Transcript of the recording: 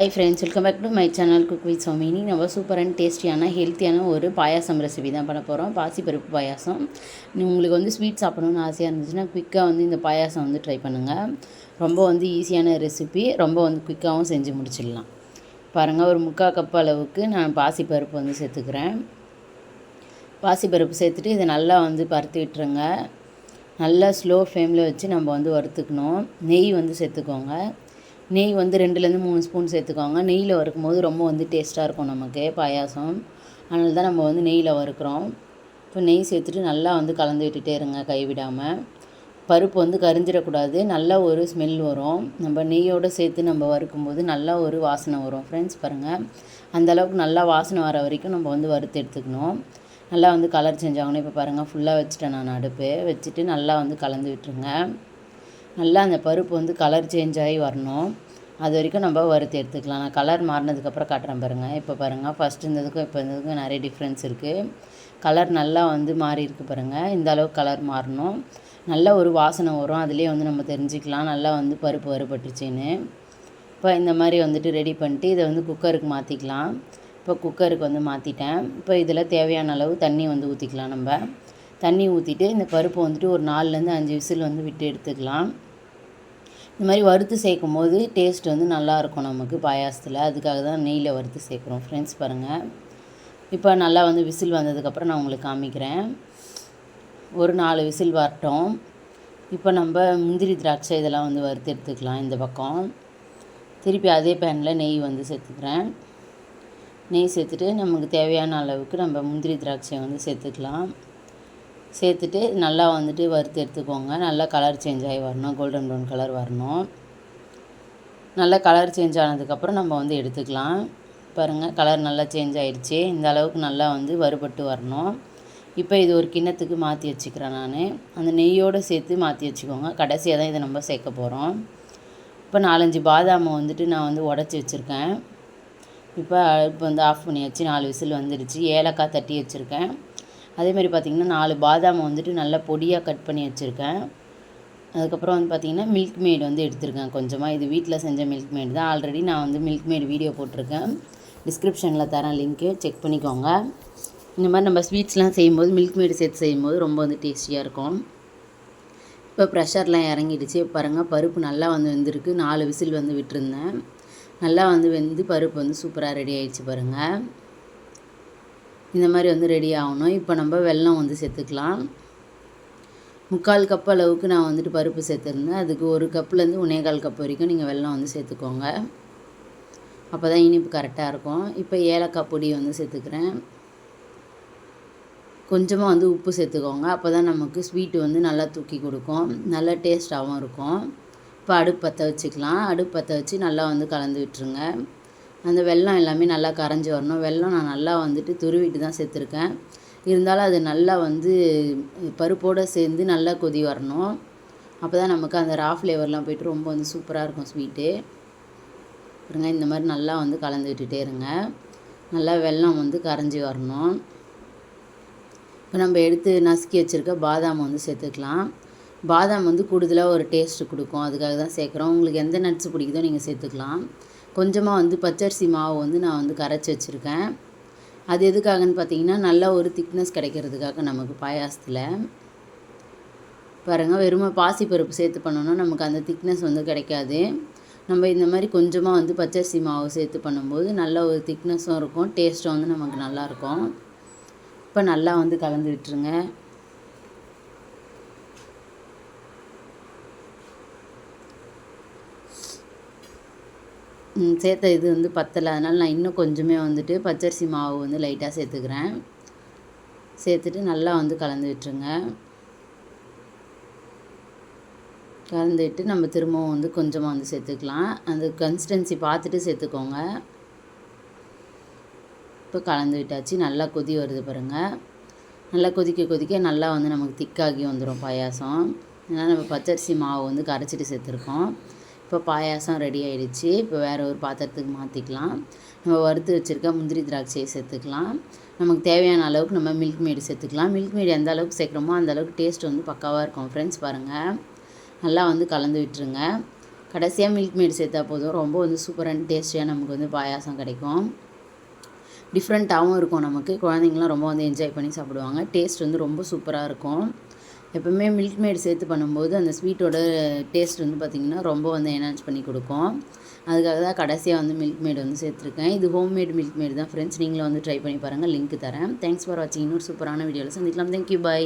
Hi friends welcome back to my channel cook with Somini நம்ம super and டேஸ்டியான ஹெல்த்தியான ஒரு பாயாசம் ரெசிபி தான் பண்ண போகிறோம் பாசிப்பருப்பு பாயாசம். உங்களுக்கு வந்து ஸ்வீட் சாப்பிடணும்னு ஆசையாக இருந்துச்சுன்னா குயிக்காக வந்து இந்த பாயாசம் வந்து ட்ரை பண்ணுங்கள் ரொம்ப வந்து ஈஸியான ரெசிபி ரொம்ப வந்து குயிக்காகவும் செஞ்சு முடிச்சிடலாம். பாருங்கள் ஒரு முக்கால் கப் அளவுக்கு நான் பாசிப்பருப்பு வந்து சேர்த்துக்கிறேன். பாசிப்பருப்பு சேர்த்துட்டு இதை நல்லா வந்து பருத்தி விட்டுருங்க. நல்லா ஸ்லோ ஃப்ளேமில் வச்சு நம்ம வந்து வறுத்துக்கணும். நெய் வந்து சேர்த்துக்கோங்க. நெய் வந்து ரெண்டுலேருந்து மூணு ஸ்பூன் சேர்த்துக்கோங்க. நெய்யில் வறுக்கும்போது ரொம்ப வந்து டேஸ்ட்டாக இருக்கும் நமக்கு பாயாசம். அதனால தான் நம்ம வந்து நெய்யில் வறுக்கிறோம். இப்போ நெய் சேர்த்துட்டு நல்லா வந்து கலந்து விட்டுட்டே இருங்க கைவிடாமல் பருப்பு வந்து கரிஞ்சிடக்கூடாது. நல்ல ஒரு ஸ்மெல் வரும். நம்ம நெய்யோடு சேர்த்து நம்ம வறுக்கும்போது நல்லா ஒரு வாசனை வரும். ஃப்ரெண்ட்ஸ் பாருங்கள் அந்தளவுக்கு நல்லா வாசனை வர வரைக்கும் நம்ம வந்து வறுத்து எடுத்துக்கணும். நல்லா வந்து கலர் சேஞ்ச் இப்போ பாருங்கள் ஃபுல்லாக வச்சுட்டேன் நான் அடுப்பு. வச்சுட்டு நல்லா வந்து கலந்து விட்டுருங்க. நல்லா அந்த பருப்பு வந்து கலர் சேஞ்ச் ஆகி வரணும். அது வரைக்கும் நம்ம வறுத்து எடுத்துக்கலாம். நான் கலர் மாறினதுக்கப்புறம் காட்டுறேன் பாருங்கள் இப்போ பாருங்கள் ஃபஸ்ட் இருந்ததுக்கும் இப்போ இருந்ததுக்கும் நிறைய டிஃப்ரென்ஸ் இருக்குது கலர் நல்லா வந்து மாறி இருக்குது பாருங்கள் இந்த அளவுக்கு கலர் மாறணும். நல்ல ஒரு வாசனை வரும். அதுலேயே வந்து நம்ம தெரிஞ்சுக்கலாம். நல்லா வந்து பருப்பு வறுபட்டுச்சின்னு இப்போ இந்த மாதிரி வந்துட்டு ரெடி பண்ணிட்டு இதை வந்து குக்கருக்கு மாற்றிக்கலாம் இப்போ குக்கருக்கு வந்து மாற்றிட்டேன் இப்போ இதில் தேவையான அளவு தண்ணி வந்து ஊற்றிக்கலாம் நம்ம. தண்ணி ஊற்றிட்டு இந்த பருப்பு வந்துட்டு ஒரு நாலுலேருந்து அஞ்சு விசில் வந்து விட்டு எடுத்துக்கலாம். இந்த மாதிரி வறுத்து சேர்க்கும் போது டேஸ்ட் வந்து நல்லாயிருக்கும் நமக்கு பாயாசத்தில். அதுக்காக தான் நெய்யில் வறுத்து சேர்க்குறோம். ஃப்ரெண்ட்ஸ் பாருங்கள் இப்போ நல்லா வந்து விசில் வந்ததுக்கப்புறம் நான் உங்களுக்கு காமிக்கிறேன். ஒரு நாலு விசில் வரட்டும். இப்போ நம்ம முந்திரி திராட்சை இதெல்லாம் வந்து வறுத்து எடுத்துக்கலாம் இந்த பக்கம். திருப்பி அதே பேனில் நெய் வந்து சேர்த்துக்கிறேன். நெய் சேர்த்துட்டு நமக்கு தேவையான அளவுக்கு நம்ம முந்திரி திராட்சையை வந்து சேர்த்துக்கலாம். சேர்த்துட்டு நல்லா வந்துட்டு வறுத்து எடுத்துக்கோங்க. நல்லா கலர் சேஞ்ச் ஆகி வரணும். கோல்டன் ப்ரௌன் கலர் வரணும். நல்லா கலர் சேஞ்ச் ஆனதுக்கப்புறம் நம்ம வந்து எடுத்துக்கலாம். பாருங்கள் கலர் நல்லா சேஞ்ச் ஆகிடுச்சி இந்த அளவுக்கு நல்லா வந்து வறுபட்டு வரணும். இப்போ இது ஒரு கிண்ணத்துக்கு மாற்றி வச்சுக்கிறேன் நான். அந்த நெய்யோடு சேர்த்து மாற்றி வச்சுக்கோங்க. கடைசியாக தான் இதை நம்ம சேர்க்க போகிறோம் இப்போ நாலஞ்சு பாதாமை வந்துட்டு நான் வந்து உடச்சி வச்சுருக்கேன். இப்போ இப்போ வந்து ஆஃப் பண்ணி வச்சு நாலு விசில் வந்துடுச்சு. ஏலக்காய் தட்டி வச்சுருக்கேன். அதேமாதிரி பார்த்திங்கன்னா நாலு பாதாமை வந்துட்டு நல்லா பொடியாக கட் பண்ணி வச்சுருக்கேன். அதுக்கப்புறம் வந்து பார்த்திங்கன்னா மில்க் மேட் வந்து எடுத்திருக்கேன் கொஞ்சமாக இது வீட்டில் செஞ்ச மில்க் மேட் தான். ஆல்ரெடி நான் வந்து மில்க் மேட் வீடியோ போட்டிருக்கேன். டிஸ்கிரிப்ஷனில் தரேன் லிங்க்கு செக் பண்ணிக்கோங்க. இந்த மாதிரி நம்ம ஸ்வீட்ஸ்லாம் செய்யும்போது மில்க் மேடு சேர்த்து செய்யும்போது ரொம்ப வந்து டேஸ்டியாக இருக்கும். இப்போ ப்ரெஷர்லாம் இறங்கிடுச்சு. பாருங்கள் பருப்பு நல்லா வந்து வெந்திருக்கு. நாலு விசில் வந்து விட்டுருந்தேன். நல்லா வந்து வெந்து பருப்பு வந்து சூப்பராக ரெடி ஆகிடுச்சு பாருங்கள் இந்த மாதிரி வந்து ரெடி ஆகணும். இப்போ நம்ம வெல்லம் வந்து சேர்த்துக்கலாம். முக்கால் கப் அளவுக்கு நான் வந்துட்டு பருப்பு சேர்த்துருந்தேன். அதுக்கு ஒரு கப்புலேருந்து உனேகால் கப் வரைக்கும் நீங்கள் வெல்லம் வந்து சேர்த்துக்கோங்க. அப்போ தான் இனிப்பு கரெக்டாக இருக்கும். இப்போ ஏலக்காய் பொடி வந்து சேர்த்துக்கிறேன். கொஞ்சமாக வந்து உப்பு சேர்த்துக்கோங்க. அப்போ தான் நமக்கு ஸ்வீட்டு வந்து நல்லா தூக்கி கொடுக்கும். நல்லா டேஸ்ட்டாகவும் இருக்கும். இப்போ அடுப்பு பற்ற வச்சுக்கலாம். அடுப்பு பற்ற வச்சு நல்லா வந்து கலந்து விட்டுருங்க. அந்த வெல்லம் எல்லாமே நல்லா கரைஞ்சி வரணும். வெல்லம் நான் நல்லா வந்துட்டு துருவிட்டு தான் சேர்த்துருக்கேன். இருந்தாலும் அது நல்லா வந்து பருப்போடு சேர்ந்து நல்லா கொதி வரணும். அப்போ தான் நமக்கு அந்த ரா ஃப்ளேவர்லாம் போய்ட்டு ரொம்ப வந்து சூப்பராக இருக்கும் ஸ்வீட்டு பாருங்க இந்த மாதிரி நல்லா வந்து கலந்து விட்டுட்டே இருங்க. நல்லா வெல்லம் வந்து கரைஞ்சி வரணும். இப்போ நம்ம எடுத்து நசுக்கி வச்சுருக்க பாதாம் வந்து சேர்த்துக்கலாம். பாதாம் வந்து கூடுதலாக ஒரு டேஸ்ட்டு கொடுக்கும். அதுக்காக தான் சேர்க்குறோம். உங்களுக்கு எந்த நட்ஸ் பிடிக்குதோ நீங்கள் சேர்த்துக்கலாம். கொஞ்சமாக வந்து பச்சரிசி மாவு வந்து நான் வந்து கரைச்சி வச்சுருக்கேன். அது எதுக்காகன்னு பார்த்தீங்கன்னா நல்லா ஒரு திக்னஸ் கிடைக்கிறதுக்காக நமக்கு பாயாசத்தில். பாருங்கள் வெறுமை பாசிப்பருப்பு சேர்த்து பண்ணோன்னா நமக்கு அந்த திக்னஸ் வந்து கிடைக்காது. நம்ம இந்த மாதிரி கொஞ்சமாக வந்து பச்சரிசி மாவு சேர்த்து பண்ணும்போது நல்ல ஒரு திக்னஸும் இருக்கும் டேஸ்ட்டும் வந்து நமக்கு நல்லாயிருக்கும் இப்போ நல்லா வந்து கலந்து விட்டுருங்க. சேர்த்த இது வந்து பத்தலை. அதனால் நான் இன்னும் கொஞ்சமே வந்துட்டு பச்சரிசி மாவு வந்து லைட்டாக சேர்த்துக்கிறேன். சேர்த்துட்டு நல்லா வந்து கலந்து விட்டுருங்க. கலந்துட்டு நம்ம திரும்பவும் வந்து கொஞ்சமாக வந்து சேர்த்துக்கலாம். அந்த கன்சிஸ்டன்சி பார்த்துட்டு சேர்த்துக்கோங்க. இப்போ கலந்து விட்டாச்சு. நல்லா கொதி வருது பாருங்கள் நல்லா கொதிக்க கொதிக்க நல்லா வந்து நமக்கு திக்காகி வந்துடும் பாயாசம். ஏன்னா நம்ம பச்சரிசி மாவு வந்து கரைச்சிட்டு சேர்த்துருக்கோம். இப்போ பாயாசம் ரெடி ஆகிடுச்சு இப்போ வேறு ஒரு பாத்திரத்துக்கு மாற்றிக்கலாம் நம்ம வறுத்து வச்சுருக்க முந்திரி திராட்சையை சேர்த்துக்கலாம். நமக்கு தேவையான அளவுக்கு நம்ம மில்க் மேடு சேர்த்துக்கலாம். மில்க் மேடு எந்த அளவுக்கு சேர்க்குறோமோ அந்த அளவுக்கு டேஸ்ட் வந்து பக்காவாக இருக்கும். ஃப்ரெண்ட்ஸ் பாருங்கள் நல்லா வந்து கலந்து விட்டுருங்க. கடைசியாக மில்க் மேடு சேர்த்தா போதும். ரொம்ப வந்து சூப்பரான அண்ட் டேஸ்டியாக நமக்கு வந்து பாயாசம் கிடைக்கும். டிஃப்ரெண்ட்டாகவும் இருக்கும் நமக்கு. குழந்தைங்களாம் ரொம்ப வந்து என்ஜாய் பண்ணி சாப்பிடுவாங்க. டேஸ்ட் வந்து ரொம்ப சூப்பராக இருக்கும். எப்போவுமே மில்க் மேட் சேர்த்து பண்ணும்போது அந்த ஸ்வீட்டோட டேஸ்ட் வந்து பார்த்திங்கன்னா ரொம்ப வந்து என்ஹான்ஸ் பண்ணி கொடுக்கும். அதுக்காக தான் கடைசியாக வந்து மில்க் மேட் வந்து சேர்த்துருக்கேன். இது ஹோம் மேட் மில்க் மேட் தான் ஃப்ரெண்ட்ஸ் நீங்களும் வந்து ட்ரை பண்ணி பாருங்கள் லிங்க் தரேன். தேங்க்ஸ் ஃபார் வாட்சிங் இன்னொரு சூப்பரான வீடியோவில் சந்திக்கலாம். Thank you bye